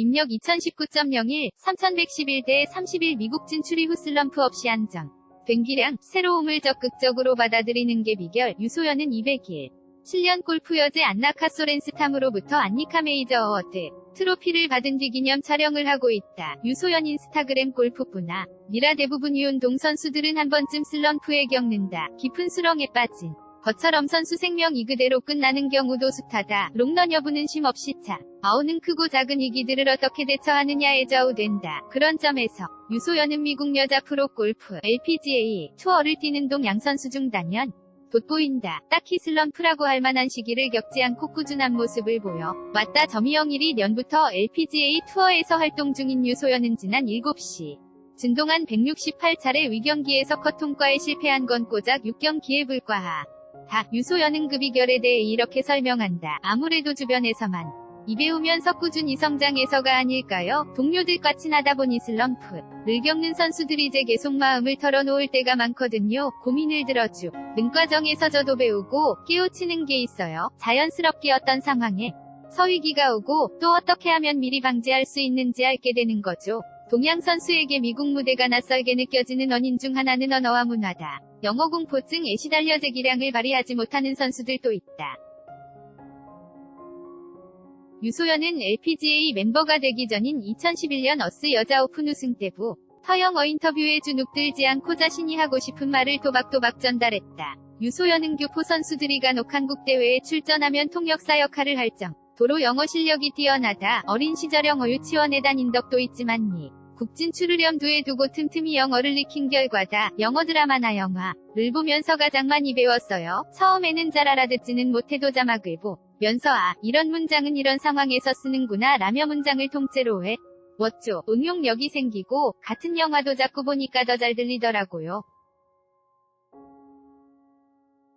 입력 2019.01, 3111대 31 미국 진출 이 후 슬럼프 없이 안정. 뱅기량, 새로움을 적극적으로 받아들이는 게 비결, 유소연은 200일. 7년 골프 여제 안나 카 소렌스탐으로부터 안니카 메이저 어워드, 트로피를 받은 뒤 기념 촬영을 하고 있다. 유소연 인스타그램 골프뿐아. 미라 대부분 이운동 선수들은 한 번쯤 슬럼프에 겪는다. 깊은 수렁에 빠진. 것처럼 선수 생명 이 그대로 끝나는 경우도 숱하다. 롱런 여부는 쉼없이 차. 아우는 크고 작은 위기들을 어떻게 대처하느냐에 좌우된다. 그런 점에서 유소연은 미국 여자 프로 골프 LPGA 투어를 뛰는 동 양 선수 중 단연 돋보인다. 딱히 슬럼프라고 할 만한 시기를 겪지 않고 꾸준한 모습을 보여 왔다. 점이영1이 년부터 LPGA 투어에서 활동 중인 유소연은 지난 7시 진동한 168차례 위경기에서 컷 통과에 실패한 건 고작 6경기에 불과하. 다 유소연은 그 비결에 대해 이렇게 설명한다. 아무래도 주변에서만 이배우면서 꾸준히 성장해서가 아닐까요? 동료들과 친하다 보니 슬럼프를 겪는 선수들이 이제 계속 마음을 털어놓을 때가 많거든요. 고민을 들어주. 는 과정에서 저도 배우고 깨우치는 게 있어요. 자연스럽게 어떤 상황에 서위기가 오고 또 어떻게 하면 미리 방지할 수 있는지 알게 되는 거죠. 동양 선수에게 미국 무대가 낯설게 느껴지는 원인 중 하나는 언어와 문화다. 영어 공포증에 시달려 제 기량을 발휘하지 못하는 선수들도 있다. 유소연은 LPGA 멤버가 되기 전인 2011년 어스 여자 오픈 우승 때부 서영어 인터뷰에 주눅들지 않고 자신이 하고 싶은 말을 도박도박 전달했다. 유소연은 교포 선수들이 간혹 한국 대회에 출전하면 통역사 역할을 할 정도로 영어 실력이 뛰어나다. 어린 시절 영어 유치원에 다닌 덕도 있지만 이 국진 출으렴 두에 두고 틈틈이 영어를 익힌 결과다. 영어 드라마나 영화를 보면서 가장 많이 배웠어요. 처음에는 잘 알아듣지는 못해도 자막을 보면서 아, 이런 문장은 이런 상황에서 쓰는구나 라며 문장을 통째로 해. 멋죠. 응용력이 생기고 같은 영화도 자꾸 보니까 더 잘 들리더라고요.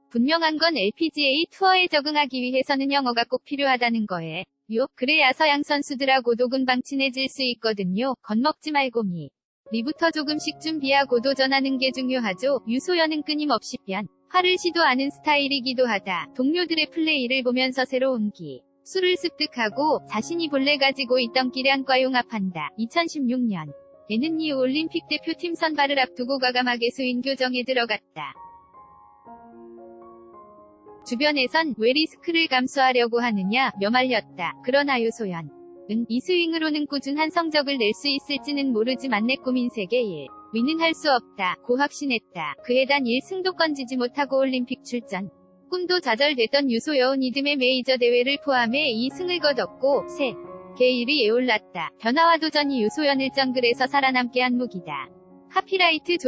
분명한 건 LPGA 투어에 적응하기 위해서는 영어가 꼭 필요하다는 거에. 요, 그래야 서양 선수들하고도 금방 친해질 수 있거든요. 겁먹지 말고 미. 리부터 조금씩 준비하고 도 전하는 게 중요하죠. 유소연은 끊임없이 변. 화를 시도하는 스타일이기도 하다. 동료들의 플레이를 보면서 새로운 기. 술을 습득하고 자신이 본래 가지고 있던 기량과 융합한다. 2016년. 에는 이 올림픽 대표팀 선발을 앞두고 과감하게 수인 교정에 들어갔다. 주변에선 왜 리스크를 감수하려고 하느냐 며 말렸다. 그러나 유소연. 은, 이 스윙으로는 꾸준한 성적을 낼 수 있을지는 모르지만 내 꿈인 세계 1. 위는 할 수 없다. 고 확신했다. 그에 단 1승도 건지지 못하고 올림픽 출전. 꿈도 좌절됐던 유소여운 이듬해 메이저 대회를 포함해 2승을 거뒀고 세. 개 1위 에올랐다. 변화와 도전이 유소연을 정글에서 살아남게 한 무기다. 카피라이트 조